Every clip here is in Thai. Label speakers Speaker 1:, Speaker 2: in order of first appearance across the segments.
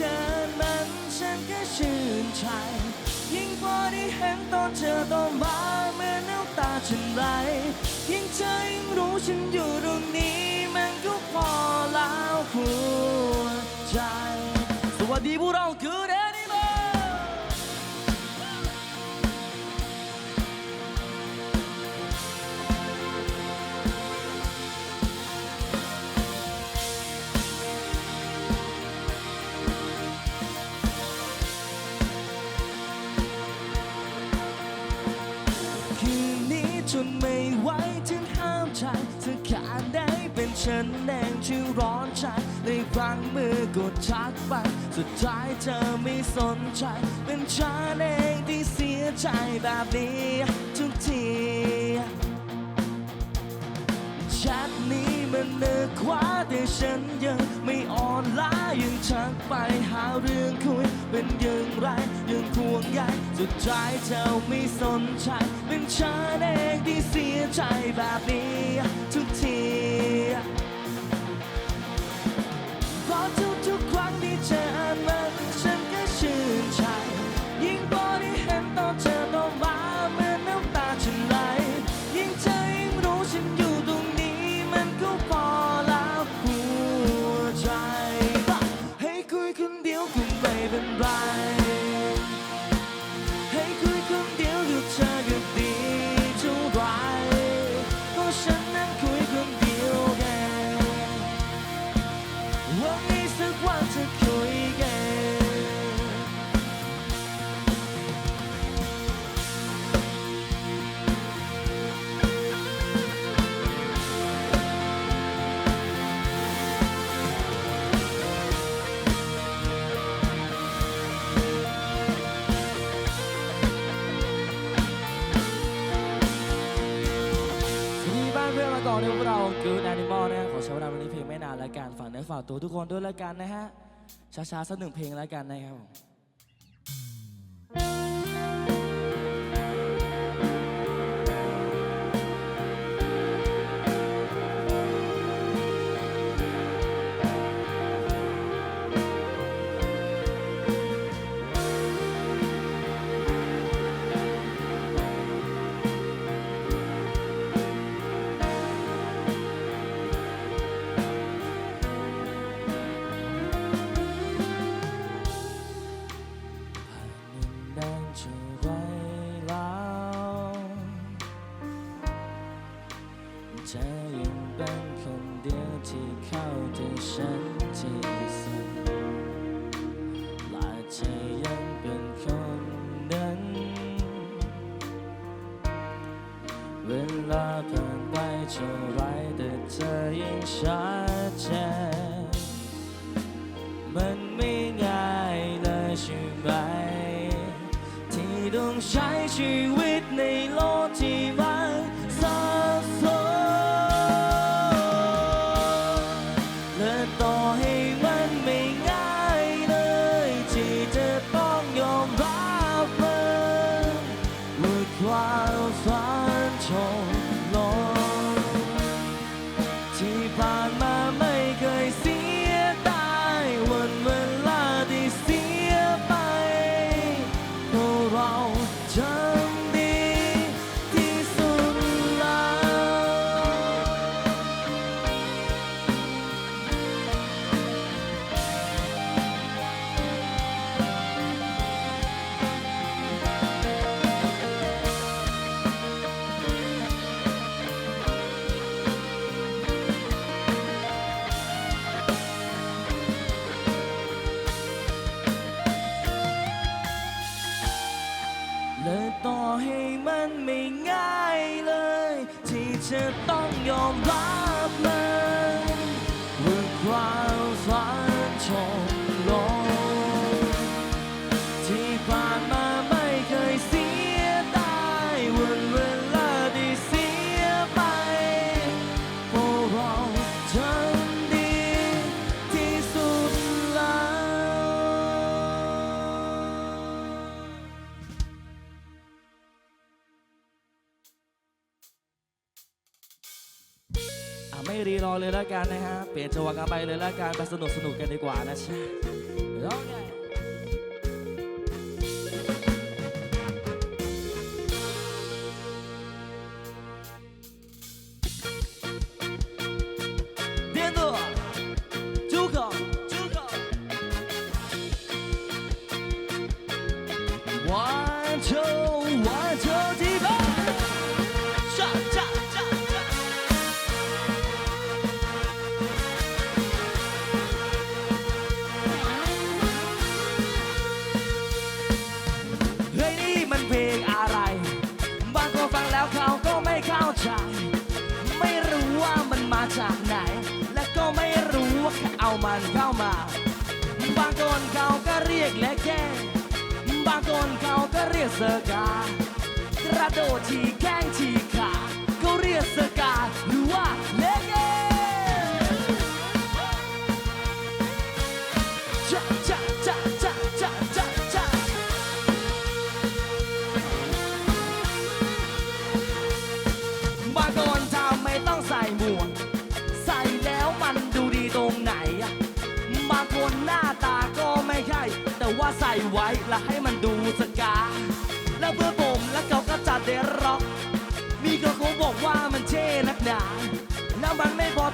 Speaker 1: ทุกๆครั้งที่เธอนั้นฉันก็ชื่นใจยิ่งพอได้เห็นตอนเธอโตมาเมื่อน้ำตาฉันไหลยิ่งเธอยิ่งรู้ฉันอยู่ตรงนี้ จนไม่ไหวถึงห้ามใจเธอขาดได้เป็นฉันแดงที่ร้อนใจเลยพลังมือกดชักไป สุดท้ายเธอไม่สนใจ เป็นฉันเองที่เสียใจแบบนี้ทุกทีแชทนี้มันเนื้อคว้าแต่ฉันยังไม่อ่อ นล้ายังชักไปหาเรื่องคุย เป็นอย่างไรยังห่วงใยสุดท้ายเธอไม่สนใจเป็นฉันเองที่เสียใจแบบนี้ทุกที การละกันฝากเนื้อฝากตัวทุกคนด้วยละกันนะฮะช้าๆสักหนึ่งเพลงละกันนะครับผม มันไม่ง่ายเลยใช่ไหมที่ต้องใช้ชีวิต ที่จะต้องยอมรับ เลยแล้วกันนะฮะ เปลี่ยนจังหวะกันไปเลยแล้วกันไปสนุกสนุกกันดีกว่านะใช่ร้องไง ก็เรียกและแก้บางคนเขาก็เรียกเสกากระโดดที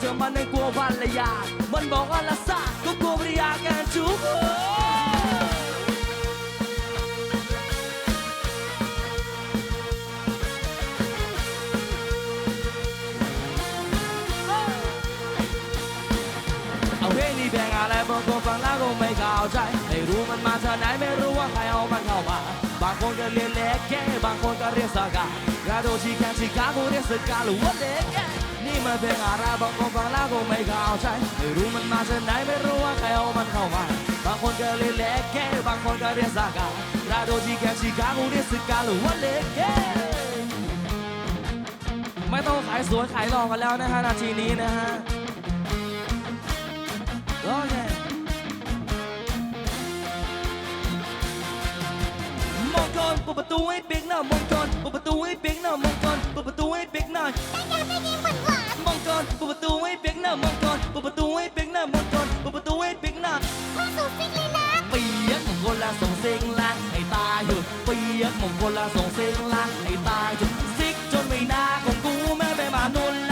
Speaker 1: เธอมันยังกลัวภรรยา มันบอกว่าละซาก็กลัวภรรยากันจุกเอาเพลงนี้เพลงอะไรบางคนฟังแล้วก็ไม่เข้าใจ ไม่รู้มันมาจากไหนไม่รู้ว่าใครเอามันเข้ามา บางคนก็เรียกเล็กแก่บางคนก็เรียกสกากระโดดชีแขนชีขากูเรียกสกาหรือว่าเล็กแก่นี่มันเพลงอะไรบา กาดูชิคันชิคาโกเดสกาลูวันเด็กนี่มันเป็นอะไรบางคนฟังแล้วก็ไม่เข้าใจไม่รู้มันมาจากไหนไม่รู้ว่าใครเอามันเข้ามาบางคนก็เรียกเล็กแก่บางคนก็เรียกสกากระโดดชีแขนชีขากูเรียกสกาหรือว่าเล็กไม่ต้องขายสวยขายหลอกกันแล้วนะฮะนาทีนี้นะฮะโอเค เปิดประตูให้เปียกหน่อยมองก่อนเปิดประตูให้เปียกหน่อยมองก่อนเปิดประตูให้เปียกหน่อยมองก่อนเปิดประตูให้เปียกหน่อยมองก่อนเปิดประตูให้เปียกหน่อยมองก่อนเปิดประตูให้เปียกหน่อยเปียกมงคลละส่งเสียงละให้ตายอยู่เปียกมงคลละส่งเสียงละให้ตายอยู่ซิกจนไม่น่าของกูแม่ไปมาโน่น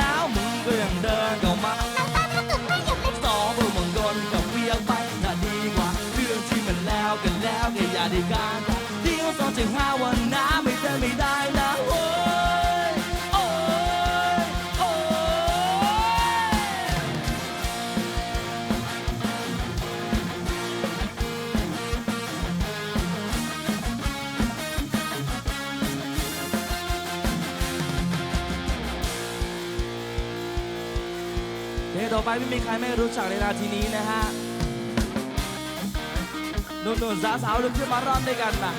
Speaker 1: ถึงห้าวันน้ำไม่ได้ไม่ได้นะโอ้ยโอ้ยโอ้ยเพลงต่อไปไม่มีใครไม่รู้จักในนาทีนี้นะฮะหนุ่นๆสาวๆลุกขึ้นมาร้องด้วยกันนะ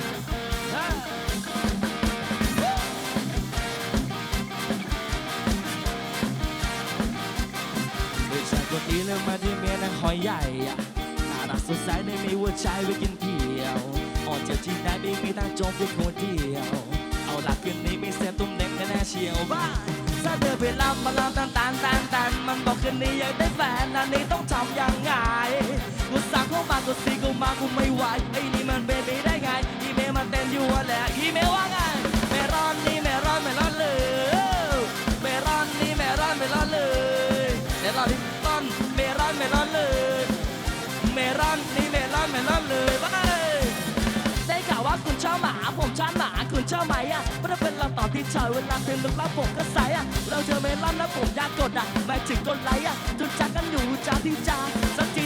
Speaker 1: ฮะเด็กชายคนนี้เริ่มมาที่เมียนางหอยใหญ่อะน่ารักสดใสได้มีหัวใจไว้กินเที่ยวออกจากที่ไหนไม่มีทางจมเพียงคนเดียว เอาหลักคืนนี้ไมีเสียตุ้มเด็กแน่เชียวบ้าถ้าเธอไปลำมาลำตันตันตันตันมันบอกคืนนี้อยากได้แฟนอันนี้ต้องทำยังไงกูสั่งเข้ามากูซีกูมากูไม่ไหวไอ้นี่มันเป็น มันเต้นอยู่อะแหละอีเมลว่าไงเมรอนนี่เมรอนเมรอนเลยเมรอนนี่เมรอนเมรอนเลยเมรอนนี่ต้นเมรอนเมรอนเลยเมรอนนี่เมรอนเมรอนเลยบ้าเลยได้ข่าวว่าคุณชอบหมาผมชอบหมาคุณชอบไหมอะเพราะเป็นเราตอนที่เฉยเวลาเพลงลึกลับผมก็ใสอะเราเจอเมรอนแล้วผมอยากกดอะแม้ถึงกดไลค์อะจุนจักกันอยู่จ้าที่จ้าสักที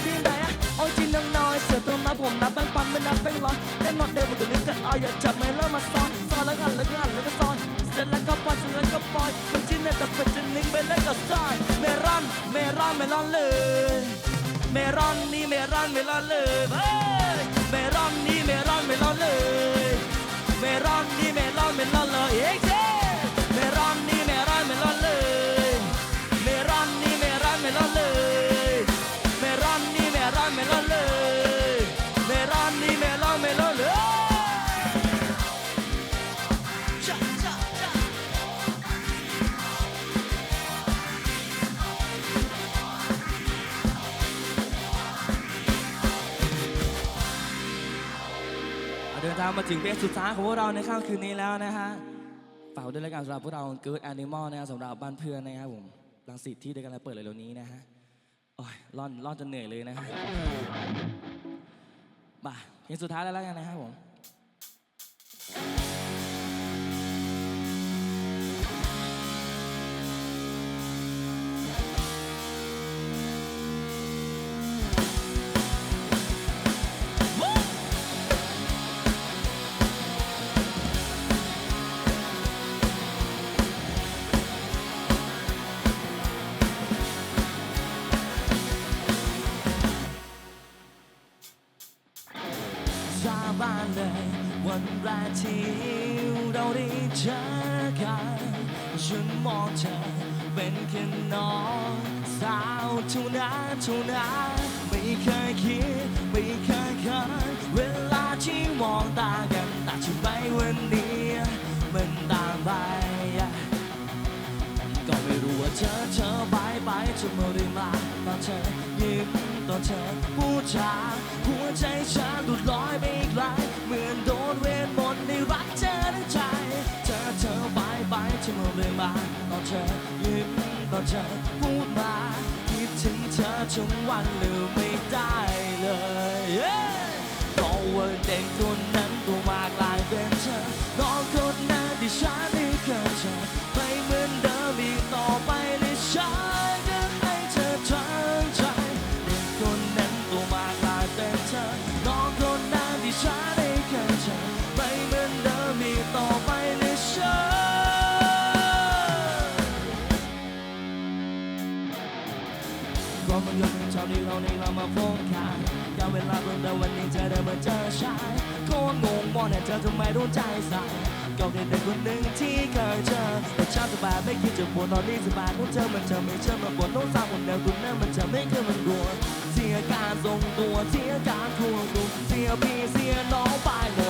Speaker 1: น้องน้อยเสือตัวมาผมนับแบงค์พันไม่นับแบงร้อยแน่นอนเดิมมันก็นึกกันเอาอย่าจับเมรอนมาซ้อนซ้อนแล้วกันแล้วกันแล้วก็ซ้อนเสร็จแล้วก็ปล่อยเสร็จแล้วก็ปล่อยมันจิ้นเนี่ยแต่เป็นจะนิ่งไปแล้วก็ซ้อนเมรอนเมรอนเมรอนเลยเมรอนนี่เมรอนเมรอนเลยเฮ้ยเมรอนนี่เมรอนเมรอนเลยเมรอนนี่เมรอนเมรอนเลย เดินทางมาถึงเพลงสุดท้ายของพวกเราในค่ำคืนนี้แล้วนะฮะฝากไว้ด้วยรายการสำหรับพวกเรา Good Animal นะครับสำหรับบ้านเพื่อนนะครับผมลังสิตที่เดียวกันเปิดเร็วๆนี้นะฮะโอ้ยร่อนร่อนจนเหนื่อยเลยนะฮะบ่าเพลงสุดท้ายแล้วแล้วกันนะครับผม เท่านั้นเท่านั้นไม่เคยคิดไม่เคยคิดเวลาที่มองตากันแต่ฉันไปวันนี้มันตางไปก็ไม่รู้ว่าเธอเธอบายบายจะมาได้มาตอนเธอยิ้มตอนเธอพูดจาหัวใจฉันดูดลอยไปไกลเหมือนโดนเวทมนต์ในรักเธอในใจเธอเธอบายบายจะมาได้มาตอนเธอยิ้มตอนเธอพูดมา ถึงเธอทุกวันลืมไม่ได้เลยเพราะว่าเด็กคนนั้นตัวมากลายเป็นเธอ มาโฟกัสการเวลาเพิ่งแต่วันนี้เธอเดินมาเจอชัยโคตรงงมองแต่เธอทำไมรู้ใจใส่ก็แค่เด็กคนหนึ่งที่เคยเจอแต่ชาสบายไม่คิดจะปวดตอนนี้สบายของเธอมันจะไม่เชื่อมาปวดต้องสร้างคนเดียวคุณนั่นมันจะไม่เคยมันกลัวเสียการทรงตัวเสียการควงตัวเสียพี่เสียน้องไปหมด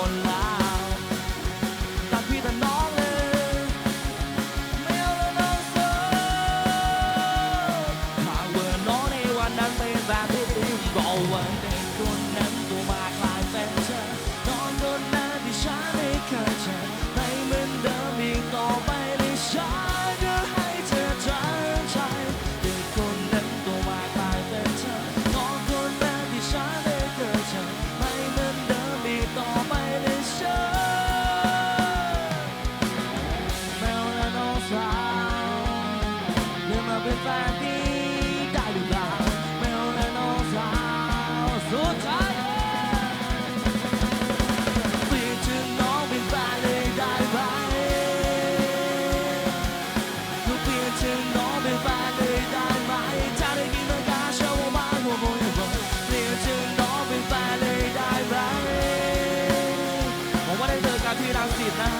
Speaker 1: นะ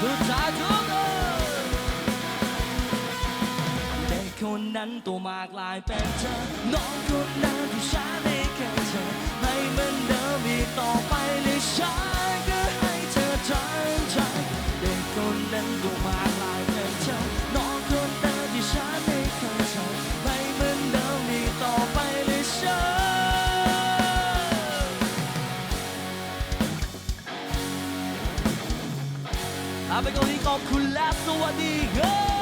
Speaker 1: สุดท้ายทุกคนเด็กคนนั้นตัวมากลายเป็นเธอ น้องคนนั้นที่ฉันไม่เคยเจอไม่เหมือนเดิมอีกต่อไปเลยฉันก็ให้เธอทั้งใจเด็กคนนั้นตัวมากลายเป็นเธอ ลาไปก่อนนี้ขอบคุณและสวัสดีครับ